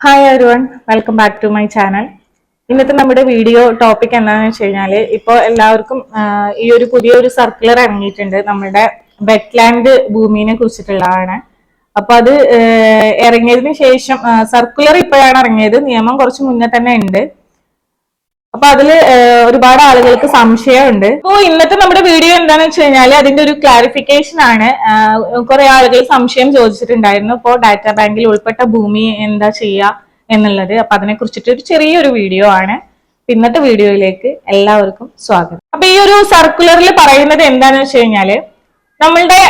Hi everyone welcome back to my channel ഇന്നത്തെ നമ്മുടെ video topic എന്താണെന്ന് വെച്ച് കഴിഞ്ഞാൽ ഇപ്പോൾ എല്ലാവർക്കും ഈ ഒരു പുതിയൊരു സർക്കുലർ ഇറങ്ങിയിട്ടുണ്ട്. നമ്മുടെ വെറ്റ്ലാൻഡ് ഭൂമിനെ കുറിച്ചിട്ടുള്ളതാണ്. അപ്പൊ അത് ഇറങ്ങിയതിന് ശേഷം സർക്കുലർ ഇപ്പോഴാണ് ഇറങ്ങിയത്. നിയമം കുറച്ച് മുന്നേ തന്നെ ഉണ്ട്. അപ്പൊ ഏഹ്, ഒരുപാട് ആളുകൾക്ക് സംശയമുണ്ട്. അപ്പോ ഇന്നത്തെ നമ്മുടെ വീഡിയോ എന്താണെന്ന് വെച്ച് കഴിഞ്ഞാൽ അതിന്റെ ഒരു ക്ലാരിഫിക്കേഷൻ ആണ്. കുറെ ആളുകൾ സംശയം ചോദിച്ചിട്ടുണ്ടായിരുന്നു. അപ്പോ ഡാറ്റാ ബാങ്കിൽ ഉൾപ്പെട്ട ഭൂമി എന്താ ചെയ്യുക എന്നുള്ളത്. അപ്പൊ അതിനെ കുറിച്ചിട്ട് ഒരു ചെറിയൊരു വീഡിയോ ആണ്. ഇന്നത്തെ വീഡിയോയിലേക്ക് എല്ലാവർക്കും സ്വാഗതം. അപ്പൊ ഈ ഒരു സർക്കുലറിൽ പറയുന്നത് എന്താണെന്ന് വെച്ച് കഴിഞ്ഞാൽ നമ്മളുടെ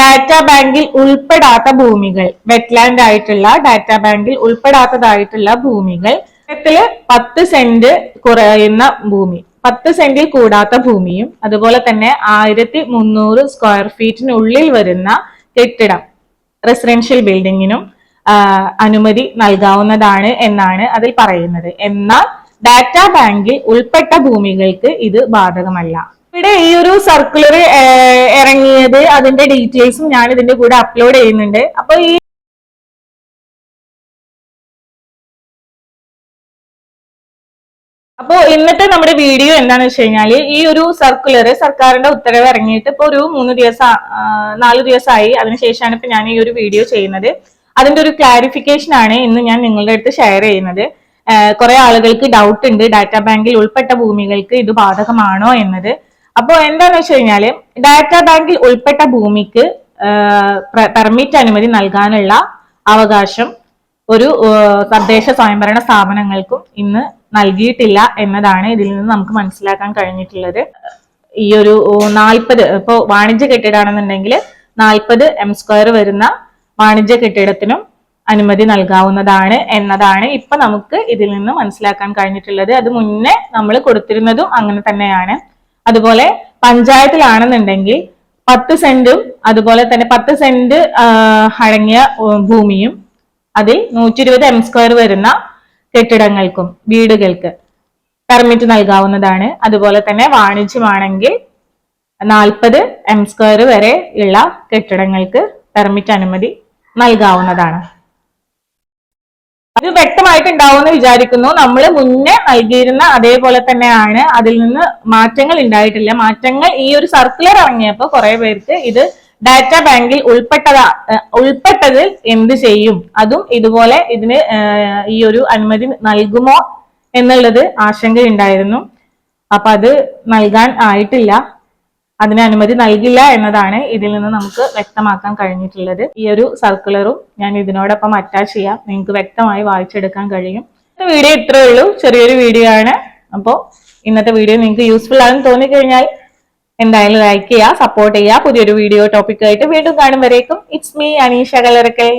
ഡാറ്റ ബാങ്കിൽ ഉൾപ്പെടാത്ത ഭൂമികൾ വെറ്റ്ലാൻഡ് ആയിട്ടുള്ള ഡാറ്റാ ബാങ്കിൽ ഉൾപ്പെടാത്തതായിട്ടുള്ള ഭൂമികൾ ത്തിൽ പത്ത് സെന്റ് കുറയുന്ന ഭൂമി. പത്ത് സെന്റിൽ കൂടാത്ത ഭൂമിയും അതുപോലെ തന്നെ ആയിരത്തി മുന്നൂറ് സ്ക്വയർ ഫീറ്റിനുള്ളിൽ വരുന്ന കെട്ടിടം റെസിഡൻഷ്യൽ ബിൽഡിങ്ങിനും അനുമതി നൽകാവുന്നതാണ് എന്നാണ് അതിൽ പറയുന്നത്. എന്നാൽ ഡാറ്റാ ബാങ്കിൽ ഉൾപ്പെട്ട ഭൂമികൾക്ക് ഇത് ബാധകമല്ല. ഇവിടെ ഈ ഒരു സർക്കുലർ ഇറങ്ങിയത് അതിന്റെ ഡീറ്റെയിൽസും ഞാൻ ഇതിന്റെ കൂടെ അപ്ലോഡ് ചെയ്യുന്നുണ്ട്. അപ്പൊ ഈ അപ്പോ ഇന്നത്തെ നമ്മുടെ വീഡിയോ എന്താണെന്ന് വെച്ച് കഴിഞ്ഞാൽ ഈ ഒരു സർക്കുലർ സർക്കാരിന്റെ ഉത്തരവ് ഇറങ്ങിയിട്ട് ഇപ്പൊ ഒരു മൂന്ന് ദിവസം നാല് ദിവസമായി. അതിനുശേഷമാണ് ഇപ്പൊ ഞാൻ ഈ ഒരു വീഡിയോ ചെയ്യുന്നത്. അതിന്റെ ഒരു ക്ലാരിഫിക്കേഷൻ ആണ് ഇന്ന് ഞാൻ നിങ്ങളുടെ അടുത്ത് ഷെയർ ചെയ്യുന്നത്. കുറെ ആളുകൾക്ക് ഡൗട്ട് ഉണ്ട്. ഡാറ്റാ ബാങ്കിൽ ഉൾപ്പെട്ട ഭൂമികൾക്ക് ഇത് ബാധകമാണോ എന്നത്. അപ്പോൾ എന്താന്ന് വെച്ച് കഴിഞ്ഞാൽ ഡാറ്റാ ബാങ്കിൽ ഉൾപ്പെട്ട ഭൂമിക്ക് പെർമിറ്റ് അനുമതി നൽകാനുള്ള അവകാശം ഒരു തദ്ദേശ സ്വയംഭരണ സ്ഥാപനങ്ങൾക്കും ഇന്ന് നൽകിയിട്ടില്ല എന്നതാണ് ഇതിൽ നിന്ന് നമുക്ക് മനസ്സിലാക്കാൻ കഴിഞ്ഞിട്ടുള്ളത്. ഈ ഒരു നാൽപ്പത് ഇപ്പോ വാണിജ്യ കെട്ടിടാണെന്നുണ്ടെങ്കിൽ നാൽപ്പത് എം സ്ക്വയർ വരുന്ന വാണിജ്യ കെട്ടിടത്തിനും അനുമതി നൽകാവുന്നതാണ് എന്നതാണ് ഇപ്പൊ നമുക്ക് ഇതിൽ നിന്ന് മനസ്സിലാക്കാൻ കഴിഞ്ഞിട്ടുള്ളത്. അത് മുന്നേ നമ്മൾ കൊടുത്തിരുന്നതും അങ്ങനെ തന്നെയാണ്. അതുപോലെ പഞ്ചായത്തിലാണെന്നുണ്ടെങ്കിൽ പത്ത് സെന്റും അതുപോലെ തന്നെ പത്ത് സെന്റ് അടങ്ങിയ ഭൂമിയും അതിൽ നൂറ്റി ഇരുപത് എം സ്ക്വയർ വരുന്ന കെട്ടിടങ്ങൾക്കും വീടുകൾക്ക് പെർമിറ്റ് നൽകാവുന്നതാണ്. അതുപോലെ തന്നെ വാണിജ്യമാണെങ്കിൽ നാൽപ്പത് എം സ്ക്വയർ വരെ ഉള്ള കെട്ടിടങ്ങൾക്ക് പെർമിറ്റ് അനുമതി നൽകാവുന്നതാണ്. അത് വ്യക്തമായിട്ട് ഉണ്ടാവുമെന്ന് വിചാരിക്കുന്നു. നമ്മൾ മുന്നേ നൽകിയിരുന്ന അതേപോലെ തന്നെയാണ്. അതിൽ നിന്ന് മാറ്റങ്ങൾ ഉണ്ടായിട്ടില്ല. മാറ്റങ്ങൾ ഈ ഒരു സർക്കുലർ ഇറങ്ങിയപ്പോൾ കുറെ പേർക്ക് ഇത് ഡാറ്റാ ബാങ്കിൽ ഉൾപ്പെട്ടതാ ഉൾപ്പെട്ടത് ഉൾപ്പെട്ടതിൽ എന്ത് ചെയ്യും? അതും ഇതുപോലെ ഇതിന് ഈ ഒരു അനുമതി നൽകുമോ എന്നുള്ളത് ആശങ്കയുണ്ടായിരുന്നു. അപ്പൊ അത് നൽകാൻ ആയിട്ടില്ല. അതിന് അനുമതി നൽകില്ല എന്നതാണ് ഇതിൽ നിന്ന് നമുക്ക് വ്യക്തമാക്കാൻ കഴിഞ്ഞിട്ടുള്ളത്. ഈ ഒരു സർക്കുലറും ഞാൻ ഇതിനോടൊപ്പം അറ്റാച്ച് ചെയ്യാം. നിങ്ങൾക്ക് വ്യക്തമായി വായിച്ചെടുക്കാൻ കഴിയും. വീഡിയോ ഇത്രയേ ഉള്ളൂ. ചെറിയൊരു വീഡിയോ ആണ്. അപ്പോൾ ഇന്നത്തെ വീഡിയോ നിങ്ങൾക്ക് യൂസ്ഫുൾ ആണെന്ന് തോന്നിക്കഴിഞ്ഞാൽ എന്തായാലും ലൈക്ക് ചെയ്യുക സപ്പോർട്ട് ചെയ്യുക പുതിയൊരു വീഡിയോ ടോപ്പിക്കായിട്ട് വീണ്ടും കാണും വരേക്കും. It's me Aneesha Kalarakkal